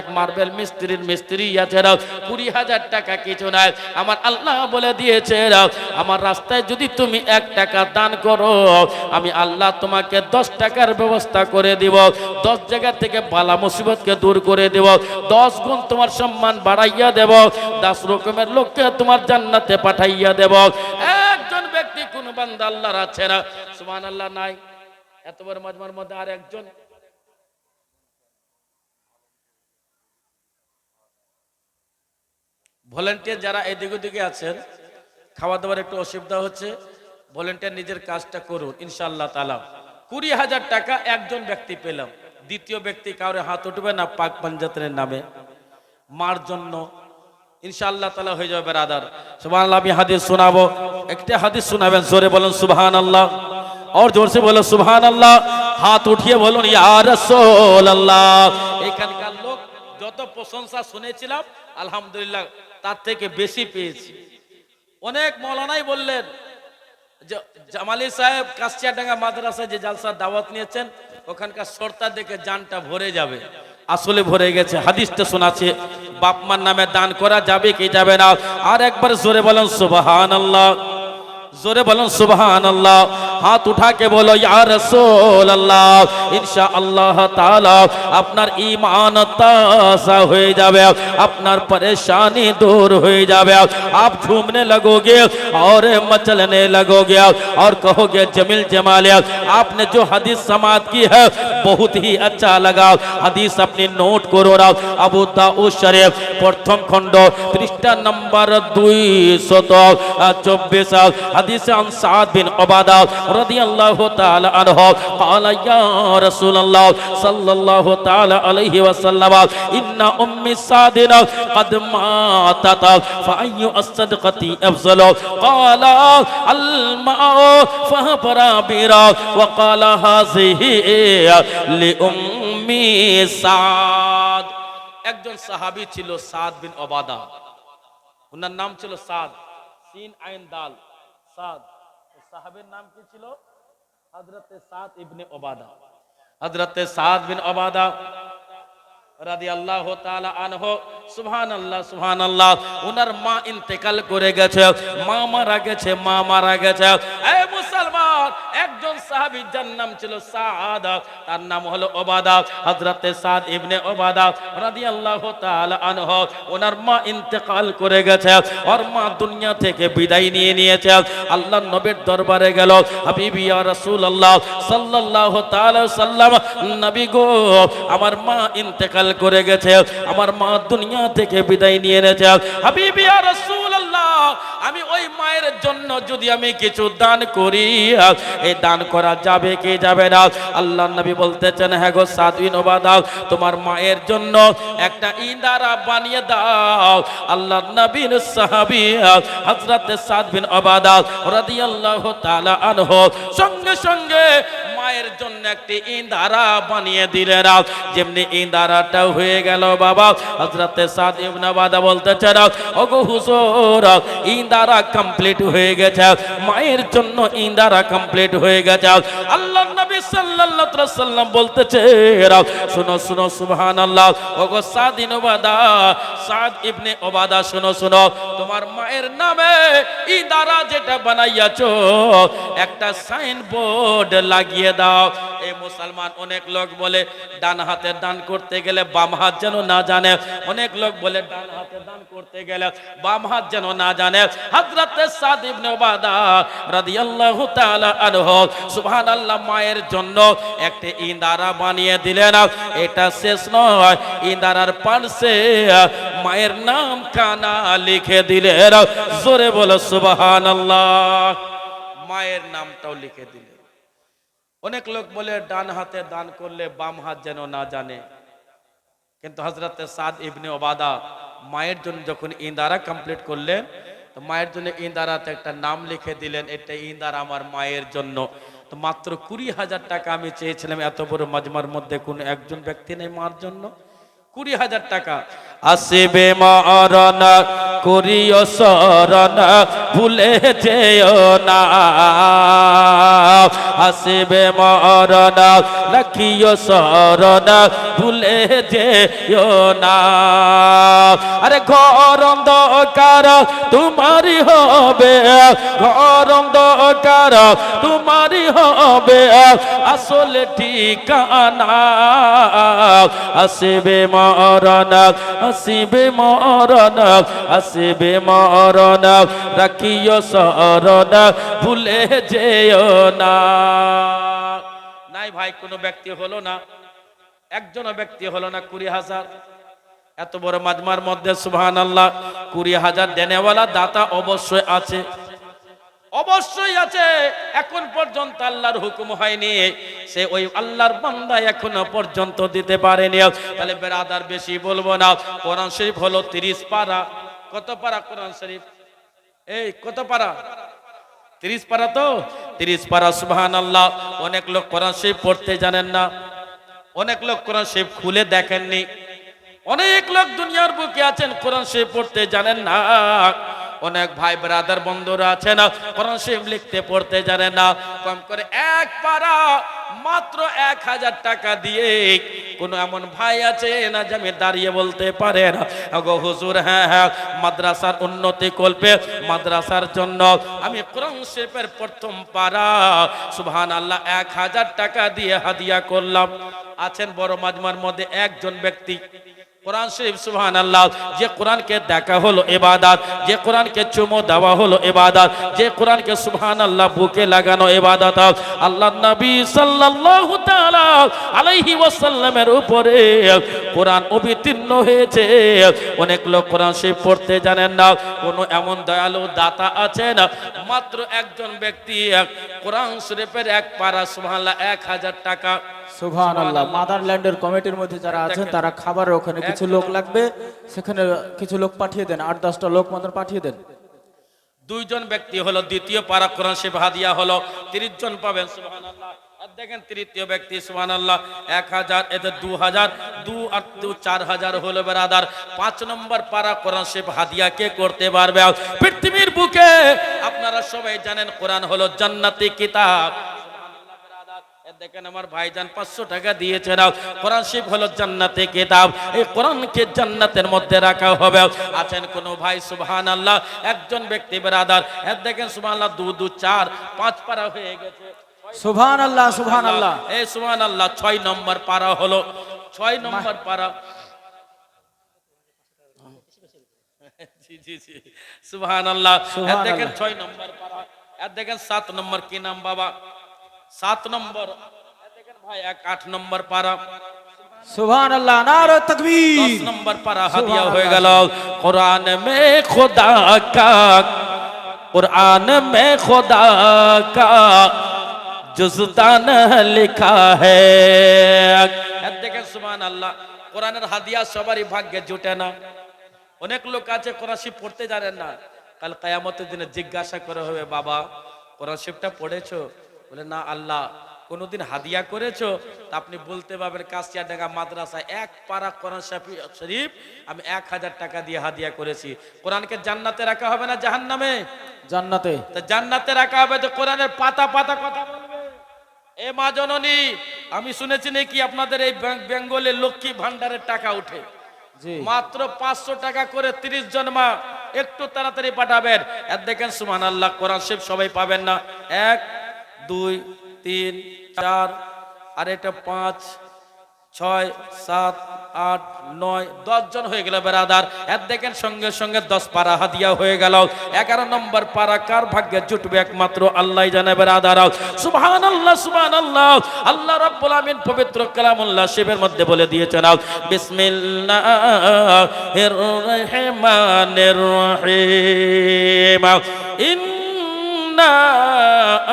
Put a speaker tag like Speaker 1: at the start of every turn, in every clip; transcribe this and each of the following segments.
Speaker 1: এক মার্বেল মিস্ত্রির মিস্ত্রি আছে রাও, কুড়ি হাজার টাকা কিছু নাই। আমার আল্লাহ বলে দিয়েছে আমার রাস্তায় যদি তুমি এক টাকা দান করো, আমি আল্লাহ তোমাকে দশ টাকার ব্যবস্থা করে দিব, দশ জায়গা থেকে বালা মুসিবতকে দূর করে দেব, দশ গুণ তোমার সম্মান বাড়াইয়া দেব, দশ রকমের লোককে তোমার জান্নাতে পাঠাইয়া দেব। একজন ব্যক্তি কোন বান্দা আল্লাহর আছে না সুমান আল্লাহ নাই। এত বড় মজমার মধ্যে আর একজন ভলেন্টিয়ার যারা এদিক ওদিকে আছেন খাওয়া দাওয়ার একটু অসুবিধা হচ্ছে ভলেন্টিয়ার নিজের কাজটা করুন ইনশাল্লাহ তালা কুড়ি হাজার টাকা একজন ব্যক্তি পেলাম দ্বিতীয় ব্যক্তি কাউরে হাত উঠবে না পাক পাঞ্জাতের নামে মার জন্য ইনশাআল্লাহ তালা হয়ে যাবে রাদার সুবহান আমি হাদিস শোনাবো একটা হাদিস শোনাবেন জোরে বলুন সুবহান আল্লাহ और जोर से बोलो सुबहान अल्लाह হাত উঠিয়ে বলুন ইয়া রাসূলুল্লাহ এখানকার লোক যত প্রশংসা শুনেছিলাম আলহামদুলিল্লাহ তার থেকে বেশি পেয়েছি। অনেক মৌলানাই বললেন জামালি সাহেব কাশিয়াডাঙ্গা মাদ্রাসায় যে জালসার দাওয়াত নিয়েছেন, ওখানকার সর্তা দেখে জানটা ভরে যাবে। আসলে ভরে গেছে, হাদিসটা শোনাচ্ছে বাপমার নামে দান করা যাবে কি যাবে না? আর একবার জোরে বলেন সুবাহান আল্লাহ জোরে বলুন সুবহান আল্লাহ হাত উঠা কে বলো ইয়া রাসূল আল্লাহ ইনশাআল্লাহ তাআলা আপনার ঈমান তাজা হয়ে যাবে আপনার परेशानी दूर हो जावे आप झूमने लगोगे और मचलने लगोगे और कहोगे जमील जमाल आपने जो हदीस समात की है बहुत ही अच्छा लगा हदीस अपनी নোট করো রাও আবু দাউদ শরীফ প্রথম খণ্ড পৃষ্ঠা নম্বর দুই শত চব্বিশ হাদিসে আন সাদ বিন ওবাদা রাদিয়াল্লাহু তাআলা আনহু قال يا رسول الله صلى الله تعالى عليه وسلم ان امي سادنا قد ماتت فاي الصدقه افضل قال الماء فهبر بيرا وقال هذه لامي সাদ একজন সাহাবী ছিল সাদ বিন ওবাদা ওনার নাম ছিল সাদ সিন আইন দাল সাদ। সাহাবের নাম কি ছিল? সাদ ইবনে ওবাদা। সাদ বিন ওবাদা ওনার মা ইন্তেকাল করে গেছে। মা মারা গেছে, মা মারা গেছে। মুসলমান, একজন সাহাবী যার নাম ছিল তার নাম হলো ওবাদা, হযরতে সাদ ইবনে ওবাদা আনহু। ওনার মা ইন্তেকাল করে গেছে, ওর মা দুনিয়া থেকে বিদায় নিয়ে নিয়েছে। আল্লাহর নবীর দরবারে গেল সাল্লাম, নবী গো, আমার মা ইন্তেকাল করে গেছে, আমার মা দুনিয়া থেকে বিদায় নিয়ে এনেছে হাবিবি ইয়া আমি ওই মায়ের জন্য যদি আমি কিছু দান করি, এই দান করা যাবে, কি যাবে না? আল্লাহ নবী বলতেছেন হ্যাঁ গো সাদবিন ওবাদাও তোমার মায়ের জন্য একটা ইন্দারা বানিয়ে দাও। আল্লাহ নবীর সাহাবি হযরত সাদ বিন ওবাদা রাদিয়াল্লাহু তাআলা আনহু সঙ্গে সঙ্গে মায়ের জন্য একটি ইন্দারা বানিয়ে দিলেন যেমনি ইন্দারাটা হয়ে গেল বাবা, হযরতে সাদ ইবনে ওবাদা বলতেছেন ওগো হুজুর, ইন্দারা কমপ্লিট হয়ে গেছে। মায়ের জন্য ইন্দারা কমপ্লিট হয়ে গেছে। আল্লাহ নবী সাল্লাল্লাহু আলাইহি সাল্লাম বলতেছে শুনো শুনো, সুবহানাল্লাহ। ওগো সাদ ইবনে ওবাদা সাদ ইবনে ওবাদা শুনো শুনো। তোমার মায়ের নামে ইদারা যেটা বানাইয়াছো একটা সাইন বোর্ড লাগিয়ে দাও। এই মুসলমান অনেক লোক বলে, ডান হাতে দান করতে গেলে বাম হাত যেন না জানে। অনেক লোক বলে, ডান হাতে দান করতে গেলে বাম হাত যেন না জানে। হযরতে সাদ ইবনে ওবাদা রাদিয়াল্লাহু তাআলা আনহু, সুবহানাল্লাহ, মায়ের জন্য একটা ইন্দারা বানিয়ে দিলেন। এটা শেষ নয়, ইন্দারার পাশে মায়ের নাম কানা লিখে দিলেন। জোরে বলো, সুবহানাল্লাহ। মায়ের নামটাও লিখে দিলেন। অনেক লোক বলে, ডান হাতে দান করলে বাম হাত যেন না জানে। কিন্তু হজরতে সাদ ইবনে ওবাদা মায়ের জন্য যখন ইন্দারা কমপ্লিট করলেন, তো মায়ের জন্য ইন্দারাতে একটা নাম লিখে দিলেন, এটা ইন্দারা আমার মায়ের জন্য। তো মাত্র কুড়ি হাজার টাকা আমি চেয়েছিলাম, এত বড় মজমার মধ্যে কোন একজন ব্যক্তি নেই মার জন্য। কুড়ি হাজার টাকা। আসিবে মরণ, করিও শরণ ভুলে যেও না। আসবে মরণ রাখিও শরণ ভুলে যেও না। আরে গরম দরকার, তোমারই হবে। গরম দরকার, তোমারই হবে। আসলে ঠিকানা। আসবে মরণ আসবে মরণ আসবে মরণ রাখিও শরণ ভুলে যেও না। নাই ভাই, কোনো ব্যক্তি হলো না। একজনও ব্যক্তি হলো না কুড়ি হাজার। এত বড় মাজমার মধ্যে সুবহান আল্লাহ কুড়ি হাজার দেনেওয়ালা দাতা অবশ্যই আছে। অবশ্যই আছে। এখন পর্যন্ত আল্লাহর হুকুম হয়নি। সে ওই আল্লাহর বান্দা এখনও পর্যন্ত দিতে পারেনি। তাহলে বেরাদার বেশি বলব না। কোরআন শরীফ হলো তিরিশ পারা। কত পারা কোরআন শরীফ? এই, কত পারা? তিরিশ পারা তো? তিরিশ পারা সুহান আল্লাহ অনেক লোক কোরআন শরীফ পড়তে জানেন না। অনেক লোক কোরআন শরীফ খুলে দেখেননি। অনেক লোক দুনিয়ার বুকে আছেন, কোরআন শরীফ পড়তে জানেন না। অনেক ভাই ব্রাদার বন্ধুরা আছে না, কোরআন শরীফ লিখতে পড়তে জানে না, কম করে এক পারা মাত্র এক হাজার টাকা দিয়ে কোন এমন ভাই আছে না যে আমি দাঁড়িয়ে বলতে পারে না। আগো হুজুর হ্যাঁ হ্যাঁ মাদ্রাসার উন্নতি কল্পে মাদ্রাসার জন্য আমি কোরআন শরীফের প্রথম পারা সুবহান আল্লাহ এক হাজার টাকা দিয়ে হাদিয়া করলাম। আছেন বড় মাজমার মধ্যে একজন ব্যক্তি। কোরআন শরীফ সুবহান আল্লাহ যে কোরআনকে দেখা হলো ইবাদত যে কোরআনকে চুমো দেওয়া হলো ইবাদত যে কোরআনকে সুবহান আল্লাহ বুকে লাগানো ইবাদত আল্লাহ নবী সাল্লাল্লাহু তাআলা আলাইহি ওয়াসাল্লামের উপরে কোরআন অবতীর্ণ হয়েছে। অনেক লোক কোরআন শরীফ পড়তে জানেন না কোনো এমন দয়ালু দাতা আছে না মাত্র একজন ব্যক্তি কোরআন শরীফের এক পারা সুবহানাল্লাহ এক হাজার টাকা।
Speaker 2: সুবহান আল্লাহ মাদারল্যান্ডের কমিটির মধ্যে যারা আছেন তারা খাবার ওখানে কিছু লোক লাগবে, সেখানে কিছু লোক পাঠিয়ে দেন, আট, দশটা লোক মতন পাঠিয়ে দেন।
Speaker 1: দুইজন ব্যক্তি হলো, দ্বিতীয় পারা শরীফ হাদিয়া হলো, তিরিশ জন পাবেন আর দেখেন তৃতীয় ব্যক্তি, সুবহানাল্লাহ, এক হাজার, এতে দু হাজার, দু আর দু, চার হাজার হলো বেরাদার। পাঁচ নম্বর পারা কোরআন শরীফ হাদিয়া কে করতে পারবে? পৃথিবীর বুকে আপনারা সবাই জানেন, কোরআন হলো জান্নাতি কিতাব। দেখেন আমার ভাইজান পাঁচশো টাকা দিয়েছে না কোরআন শরীফ হলো জান্নাতে কিতাব। এই কোরআনকে জান্নাতের মধ্যে রাখা হবে। আছেন কোন ভাই সুবহান আল্লাহ একজন ব্যক্তি বেরাদার। এ দেখেন সুবহান আল্লাহ দু দু চার পাঁচ পারা হয়ে গেছে।
Speaker 2: সুবহান আল্লাহ সুবহান আল্লাহ
Speaker 1: এই সুবহান আল্লাহ ছয় নম্বর পারা হলো। ছয় নম্বর পারা। জি জি জি। সুবহান আল্লাহ দেখেন ছয় নম্বর পারা। দেখেন সাত নম্বর কি নাম বাবা? সাত নম্বর। ভাই এক আট নম্বর পারা।
Speaker 2: আল্লাহ
Speaker 1: নম্বর পারা হাদিয়া হয়ে গেল। কোরআন মে খোদা কোরআন মে খোদা কা আল্লাহ কোরআনের হাদিয়া সবারই ভাগ্যে জুটে না। অনেক লোক আছে কোরআন শিব পড়তে জানেন না। কাল কায়ামতের দিনে জিজ্ঞাসা করে হবে বাবা কোরআন শিবটা পড়েছো? বলে না আল্লাহ কোনোদিন হাদিয়া করেছ? তা আপনি বলতে পারবেন কাশিয়া ডাঙ্গা মাদ্রাসায় এক পারা কোরআন শাফি- শরীফ আমি এক হাজার টাকা দিয়ে হাদিয়া করেছি। কোরআনকে জান্নাতে রাখা হবে না জাহান্নামে?
Speaker 2: জান্নাতে।
Speaker 1: তা জান্নাতে রাখা হবে তো কোরআনের পাতা পাতা কথা বলবে। এ মা জননী আমি শুনেছি নাকি আপনাদের এই বেঙ্গলে লক্ষ্মী ভান্ডারের টাকা উঠে মাত্র পাঁচশো টাকা করে তিরিশ জন মা একটু তাড়াতাড়ি পাঠাবেন। আর দেখেন সুমান আল্লাহ কোরআন শিব সবাই পাবেন না। এক দুই, তিন, চার, আর এটা পাঁচ, ছয়, সাত, আট, নয় দশজন হয়ে গেল বেড়াদার এর দেখেন সঙ্গে সঙ্গে দশ পারা হাদিয়া হয়ে গেল। এগারো নম্বর পারা কার ভাগ্যে জুটবে একমাত্র আল্লাহ জানে বেড়াদার সুবহান আল্লাহ সুমান আল্লাহ আল্লাহ রব্বুল আমিন পবিত্র কালামুল্লাহ শিবের মধ্যে বলে দিয়েছেন বিসমিল্লা রহমানির রহিম ইন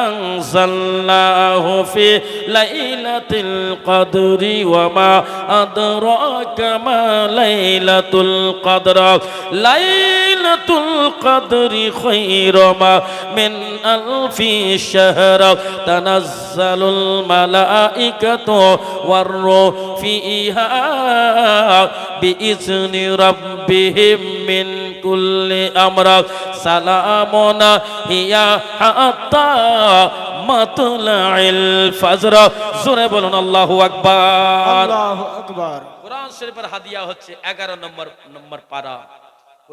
Speaker 1: أنزلناه في ليلة القدر وما أدراك ما ليلة القدر. ليلة লাইলাতুল কদরি খৈরমা মিন আলফি শাহর তানাজ্জালুল মালাইকাতু ওয়ার ফিহা বিইজনি রাব্বিহিম মিন কুল্লি আমরা সালামনা হিয়া হাত্তা মাতলাইল ফজর জোরে বলুন আল্লাহু আকবার
Speaker 2: আল্লাহু আকবার
Speaker 1: কোরআন শরীফের হাদিয়া হচ্ছে 11 নম্বর নম্বর পারা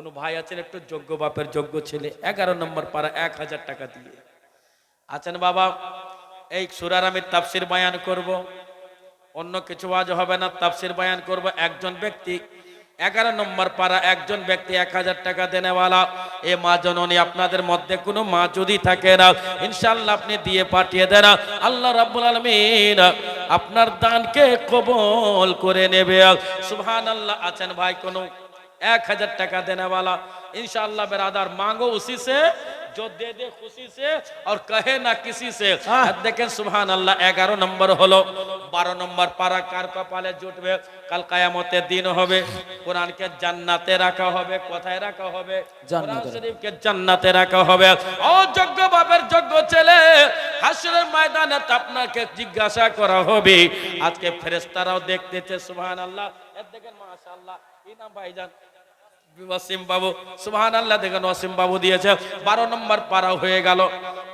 Speaker 1: কোন ভাই আছেন, একটু যোগ্য বাপের যোগ্য ছেলে, এগারো নম্বর পারা এক হাজার টাকা দিয়ে। আছেন বাবা, এই সুরার আমি তাফসির বায়ান করব। অন্য কিছু আজ হবে না, তাফসির বায়ান করব। একজন ব্যক্তি, এগারো নম্বর পারা একজন ব্যক্তি এক হাজার টাকা দেনেওয়ালা। এ মা জননী, আপনাদের মধ্যে কোনো মা যদি থাকে না ইনশাল্লাহ আপনি দিয়ে পাঠিয়ে দেন। আল্লাহ রাব্বুল আলমিন আপনার দানকে কবল করে নেবে। সুবহান আল্লাহ আছেন ভাই কোনো एक हजार टका देने वाला इंशाल्लाह बेरादार मांगो उसी से जो दे दे खुशी से और कहे ना किसी से
Speaker 2: हाँ।
Speaker 1: আর দেখেন সুবহান আল্লাহ এগারো নম্বর হলো বারো নম্বর পারা কার কপালে জুটবে কাল কায়ামতের দিন হবে কোরআনকে জান্নাতে রাখা হবে কোথায় রাখা হবে কোরআন
Speaker 2: জান্নাতে।
Speaker 1: শরীফকে জান্নাতে রাখা হবে ও যোগ্য বাপের যোগ্য ছেলে হাসরের ময়দানে তো আপনাকে জিজ্ঞাসা করা হবে আজকে ফেরেশতারাও দেখতেছে সুবহান আল্লাহ এর দেখেন মাশাআল্লাহ কি নাম ভাইজান ওয়াসিম বাবু সুবহান আল্লাহ দেখেন ওয়াসিম বাবু দিয়েছে। বারো নম্বর পারা হয়ে গেল।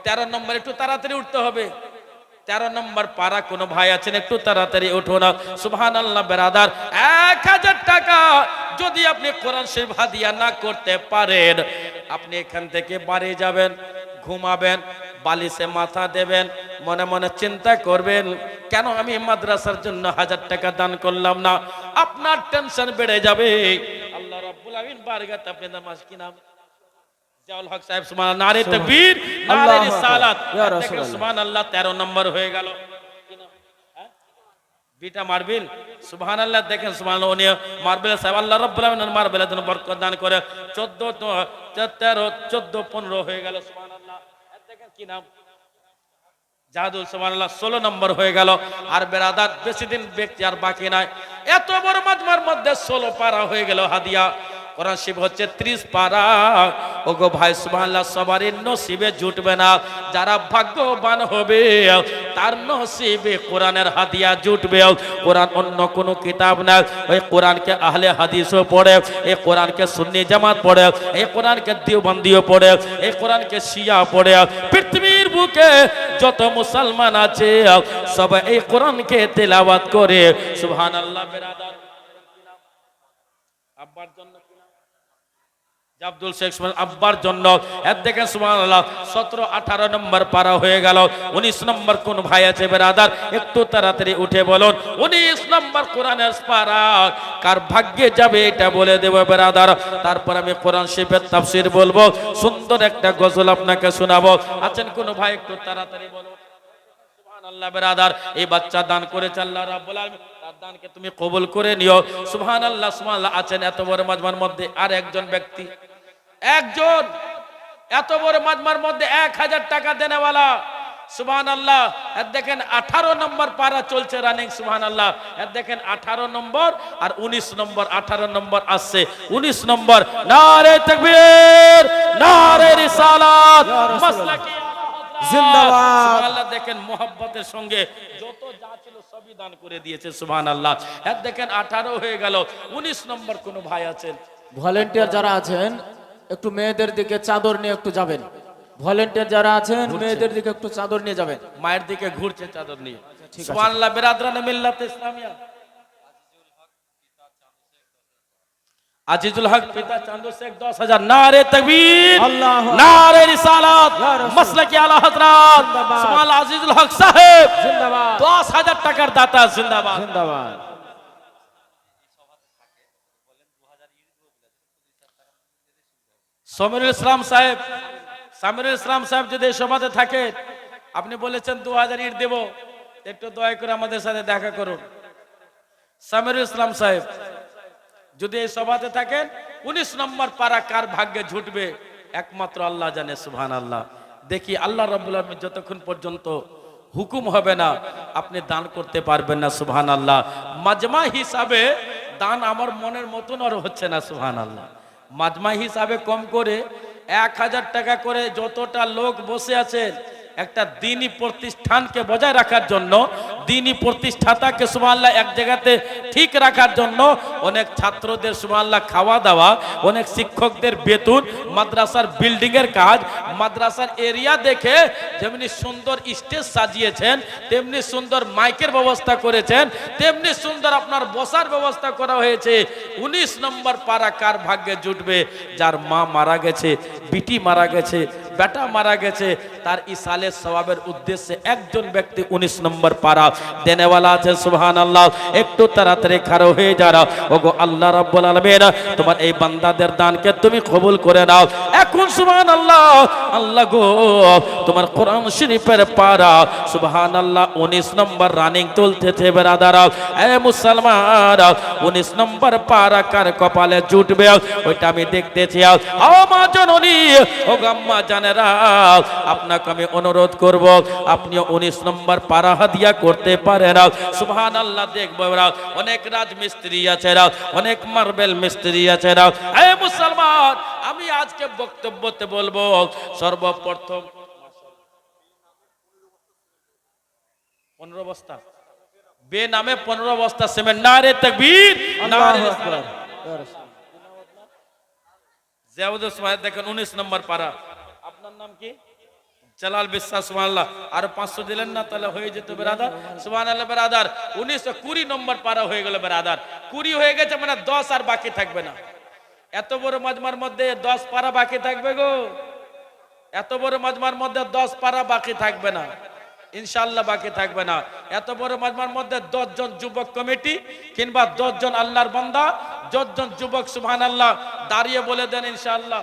Speaker 1: তেরো নম্বর, একটু তাড়াতাড়ি উঠতে হবে। তেরো নম্বর পারা কোনো ভাই আছেন? একটু তাড়াতাড়ি উঠো না। সুবহান আল্লাহ বেরাদার, এক হাজার টাকা যদি আপনি কোরআন শরীফ হাদিয়া না করতে পারেন, আপনি এখান থেকে বাড়ি যাবেন, ঘুমাবেন, বালিশে মাথা দেবেন, মনে মনে চিন্তা করবেন, কেন আমি মাদ্রাসার জন্য হাজার টাকা দান করলাম না? আপনার টেনশন বেড়ে যাবে। আমিন বারগাত আপনি নামাজ কি নাম? হক সাহেব সুবহান নারে তাকবীর নারে রিসালাত।
Speaker 2: ইয়া।
Speaker 1: সুবহানাল্লাহ 13 নম্বর হয়ে গেল? হ্যাঁ? বিটা মারবিল। সুবহানাল্লাহ দেখেন সুবহানাল্লাহ উনি মারবিল সাহেব। আল্লাহ রাব্বুল জন্য বরকত দান করে 14 তো 13 14 15 হয়ে গেল সুবহানাল্লাহ। আর দেখেন কি নাম? জাহাদুল সুবহানাল্লাহ 16 নম্বর হয়ে গেল। আর বেরাদার বেশি দিন ব্যক্তি আর বাকি নাই। এত বড় মাজমার মধ্যে 16 পারা হয়ে গেল হাদিয়া। কোরআন শিব হচ্ছে 30 পারা। ওগো ভাই, সুবহানাল্লাহ, সবারই নসিবে জুটবে না। যারা ভাগ্যবান হবে, তার নসিবে কোরআনের হাদিয়া জুটবে। কোরআন অন্য কোনো কিতাব না। ওই কোরআনকে আহলে হাদিসও পড়ে, এই কোরআনকে সুন্নি জামাত পড়ে, এই কোরআনকে দিওবন্দিও পড়ে, এই কোরআনকে শিয়া পড়ে। পৃথিবীর বুকে যত মুসলমান আছে সবাই এই কোরআনকে তেলাওয়াত করে। সুবহানাল্লাহ, বেরাদার। আব্বার জন্য আব্দুল শেখ আব্বার জন্য। এর দেখেন সুবহানাল্লাহ 17 18 নম্বর পারা হয়ে গেল। 19 নম্বর কোন ভাই আছে বেরাদার? একটু তাড়াতাড়ি উঠে বলুন 19 নম্বর কোরআনের পারা। কার ভাগ্যে যাবে এটা বলে বেরাদার। তারপর আমি কোরআন তাফসীর বলব। সুন্দর একটা গজল আপনাকে শোনাবো। আছেন কোন ভাই? একটু তাড়াতাড়ি বলুন। সুবহানাল্লাহ বেরাদার, এই বাচ্চা দান করেছে আল্লাহ তার দানকে তুমি কবুল করে নিও। সুবহানাল্লাহ সুবহানাল্লাহ, আছেন এত বড় মাজমার মধ্যে আর একজন ব্যক্তি। একজন এত বড় মাজমার মধ্যে এক হাজার টাকা দেনেওয়ালা সুবহান আল্লাহ এর দেখেন আঠারো নম্বর পারা চলছে রানিং সুবহান আল্লাহ এর দেখেন আঠারো নম্বর আর উনিশ নম্বর আঠারো নম্বর আসছে। উনিশ নম্বর নারে তকবীর নারে রিসালাত। মাসলাকি
Speaker 2: জিন্দাবাদ।
Speaker 1: আল্লাহ দেখেন মোহাব্বতের সঙ্গে যত যা ছিল সবই দান করে দিয়েছে সুবহান আল্লাহ দেখেন আঠারো হয়ে গেল উনিশ নম্বর কোন ভাই আছেন?
Speaker 2: ভলেন্টিয়ার যারা আছেন একটু মেয়েদের দিকে চাদর নিয়ে একটু যাবেন। ভলেন্টিয়ার যারা আছেন মেয়েদের দিকে একটু চাদর নিয়ে যাবেন।
Speaker 1: মায়ের দিকে ঘুরছে চাদর নিয়ে। সুবহানাল্লাহ বিরাদরানে মিল্লাত ইসলামিয়া। আজিজুল হক পিতা চান্দু শেখ দশ হাজার। নারে তকবীর নারে রিসালাত আলা হযরত। সুবহানাল্লাহ আজিজুল হক সাহেব।
Speaker 2: জিন্দাবাদ।
Speaker 1: দশ হাজার টাকার দাতা জিন্দাবাদ।
Speaker 2: জিন্দাবাদ।
Speaker 1: সমীরুল ইসলাম সাহেব, সামিরুল ইসলাম সাহেব যদি সভাতে থাকে, আপনি বলেছেন দু হাজার ইট দেব, একটু দয়া করে আমাদের সাথে দেখা করুন। সামিরুল ইসলাম সাহেব, যদি এই সভাতে থাকেন, উনিশ নম্বর পারা কার ভাগ্যে ঝুটবে? একমাত্র আল্লাহ জানে সুহান আল্লাহ দেখি আল্লাহ রব্বুল আলমী যতক্ষণ পর্যন্ত হুকুম হবে না, আপনি দান করতে পারবেন না সুহান আল্লাহ মাজমা হিসাবে দান আমার মনের মতন আর হচ্ছে না সুহান আল্লাহ মাজমা হিসাবে কম করে এক হাজার টাকা করে যতটা লোক বসে আছেন, একটা দিনই প্রতিষ্ঠানকে বজায় রাখার জন্য দিনী প্রতিষ্ঠাতাকে সুমাল্লাহ এক জায়গাতে ঠিক রাখার জন্য অনেক ছাত্রদের সুমাল্লাহ খাওয়া দাওয়া, অনেক শিক্ষকদের বেতন, মাদ্রাসার বিল্ডিংয়ের কাজ, মাদ্রাসার এরিয়া দেখে যেমনি সুন্দর স্টেজ সাজিয়েছেন, তেমনি সুন্দর মাইকের ব্যবস্থা করেছেন, তেমনি সুন্দর আপনার বসার ব্যবস্থা করা হয়েছে। উনিশ নম্বর পাড়া কার ভাগ্যে জুটবে? যার মা মারা গেছে, বিটি মারা গেছে বেটা মারা গেছে, তার ইসালের সবাবের উদ্দেশ্যে একজন ব্যক্তি উনিশ নম্বর পাড়া। দেনেওয়ালা আছে সুবহান আল্লাহ একটু তাড়াতাড়ি খারো হয়ে যারা। ওগো আল্লাহ রাব্বুল আলামিন, তোমার এই বান্দাদের দানকে তুমি কবুল করে নাও। এখন সুবহান আল্লাহ আল্লাহ গো, তোমার কোরআন শরীফের পাড়া। সুবহান আল্লাহ উনিশ নম্বর রানিং তুলতেছে বেরাদারা। এ মুসলমান, উনিশ নম্বর পাড়া কার কপালে জুটবে? ওইটা আমি দেখতেছি ও মা জননী ও গাম্মা জানেরা আপনাকে আমি অনুরোধ করব আপনিও উনিশ নম্বর পাড়া হাদিয়া করতে পারেন। সুবহান আল্লাহ দেখব অনেক রাজমিস্ত্রি আছে অনেক মার্বেল মিস্ত্রি আছে এ মুসলমান আমি আজকে বক্তব্যতে বলব সর্বপ্রথম পনেরো বস্তা। বে নামে পনেরো বস্তা সিমেন্ট। না রে তকবীর দেখেন উনিশ নম্বর পারা নাম কি? জালাল বিশ্বাস, সুবহানাল্লাহ। আর পাঁচশো দিলেন না, তাহলে হয়ে যেত বেরাদার। সুবহানাল্লাহ, বেরাদার। উনিশশো কুড়ি নম্বর পারা হয়ে গেল বেরাদার। কুড়ি হয়ে গেছে মানে দশ আর বাকি থাকবে না। এত বড় মাজমার মধ্যে দশ পারা বাকি থাকবে গো। এত বড় মাজমার মধ্যে দশ পারা বাকি থাকবে না। ইনশাল্লাহ বাকি থাকবে না। এত বড় মাজমার মধ্যে জন যুবক কমিটি কিংবা জন আল্লাহর বান্দা জন যুবক সুবহান আল্লাহ দাঁড়িয়ে বলে দেন ইনশাল্লাহ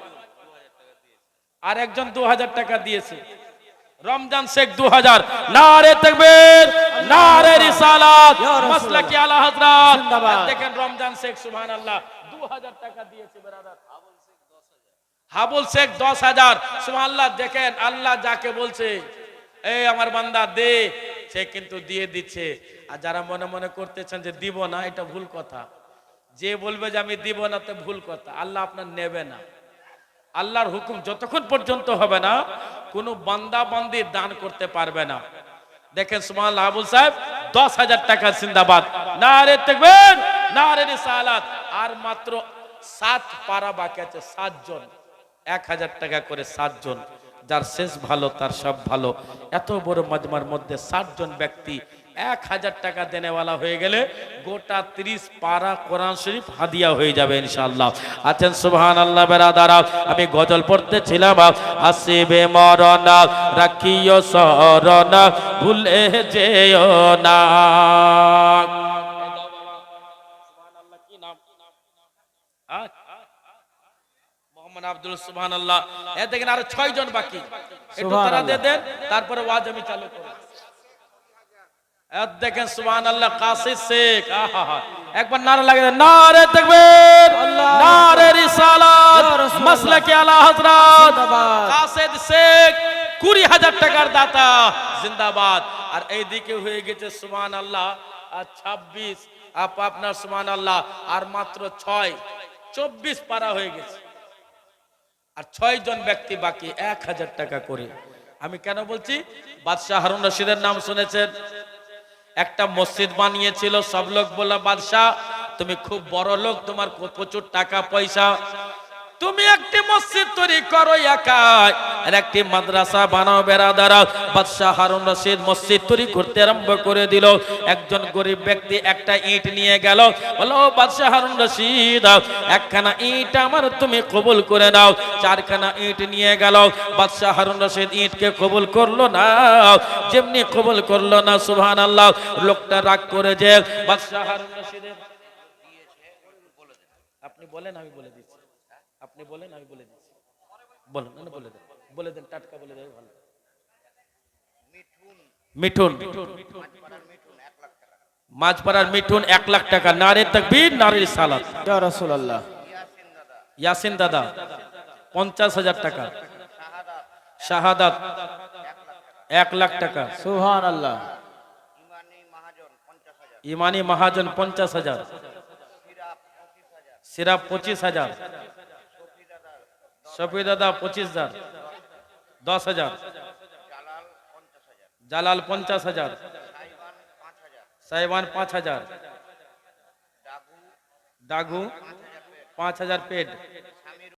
Speaker 1: আর একজন 2000 টাকা দিয়েছে। রমজান শেখ 2000 নারে তাকবীর নারে রিসালাত। মাসলা কি আলা হযরত। দেখেন রমজান শেখ সুবহানাল্লাহ 2000 টাকা দিয়েছে ব্রাদার। হাবুল শেখ 10000 সুবহানাল্লাহ দেখেন আল্লাহ যাকে বলছে এই আমার বান্দা দে। সে কিন্তু দিয়ে দিচ্ছে। আর যারা মনে মনে করতেছেন যে দিব না এটা ভুল কথা। যে বলবে যে আমি দিব না তো ভুল কথা। আল্লাহ আপনার নেবে না। আল্লাহর হুকুম যতক্ষণ পর্যন্ত হবে না, কোনো বান্দা বান্দি দান করতে পারবে না। দেখেন সুমান আবুল সাহেব, দশ হাজার টাকা জিন্দাবাদ। না রে দেখবেন না রে সালাত আর মাত্র সাত পারা বাকি আছে, সাতজন। এক হাজার টাকা করে সাতজন। যার শেষ ভালো, তার সব ভালো। এত বড় মজমার মধ্যে ষাটজন ব্যক্তি এক হাজার টাকা দেনেওয়ালা হয়ে গেলে গোটা ত্রিশ পারা কোরআন শরীফ হাদিয়া হয়ে যাবে ইনশাআল্লাহ। আছেন সুবহান আল্লাহ বেরাদারা আমি গজল পড়তে ছিলাম আসিবে মরণ রাখিও শরণ ভুলে যেও না? মোহাম্মদ আব্দুল সুবহান আল্লাহ এ দেখেন আরও ছয় জন বাকি। একটু তারা দিয়ে দেন তারপরে ওয়াজ আমি চালু করব। দেখেন সুবহান আল্লাহ কাসিদ শেখ আহা একবার নারা লাগে নারে তাকবীর নারে রিসালাত। মাসলাকে আলা হযরত। কাসিদ শেখ কুড়ি হাজার টাকার দাতা জিন্দাবাদ। আর এইদিকে হয়ে গেছে সুবহান আল্লাহ আর ছাব্বিশ আপ আপনার সুবহান আল্লাহ আর মাত্র ছয় চব্বিশ পারা হয়ে গেছে। আর ছয় জন ব্যক্তি বাকি এক হাজার টাকা করে। আমি কেন বলছি? বাদশাহ হারুন রশিদের নাম শুনেছেন। একটা মসজিদ বানিয়েছিল, সব লোক বলল, বাদশাহ, তুমি খুব বড় লোক, তোমার প্রচুর টাকা পয়সা তুমি একটি মসজিদ তৈরি করো একাই আর একটি মাদ্রাসা বানাও বেড়াদারা। বাদশাহ হারুন রশিদ মসজিদ তৈরি করতে আরম্ভ করে দিল। একজন গরিব ব্যক্তি একটা ইট নিয়ে গেল। বলো বাদশাহ হারুন রশিদ, একখানা ইট আমার তুমি কবুল করে নাও। চারখানা ইট নিয়ে গেল। বাদশাহ হারুন রশিদ ইটকে কবুল করল না। যেমনি কবুল করল না সুবহান আল্লাহ লোকটা রাগ করে যে, বাদশাহ হারুন রশিদের আপনি বলেন, আমি বলে আপনি বলেন আমি বলে দিচ্ছি। বলেন না, না, বলে দেন। বলে দেন টাটকা বলে দেন ভালো। মিঠুন। মাঝপাড়ার মিঠুন এক লাখ টাকা। নারীর তকবীর নারীর সালাত।
Speaker 2: ইয়া রাসূলুল্লাহ।
Speaker 1: ইয়াসিন দাদা পঞ্চাশ হাজার টাকা। শাহাদাত এক লাখ টাকা।
Speaker 2: সুবহানাল্লাহ।
Speaker 1: ইমানি মহাজন পঞ্চাশ হাজার। সিরাপ পঁচিশ হাজার। শফি দাদা পঁচিশ হাজার, দশ হাজার। জালাল পঞ্চাশ হাজার। সাইবান পাঁচ হাজার। ডাগু পাঁচ হাজার পেড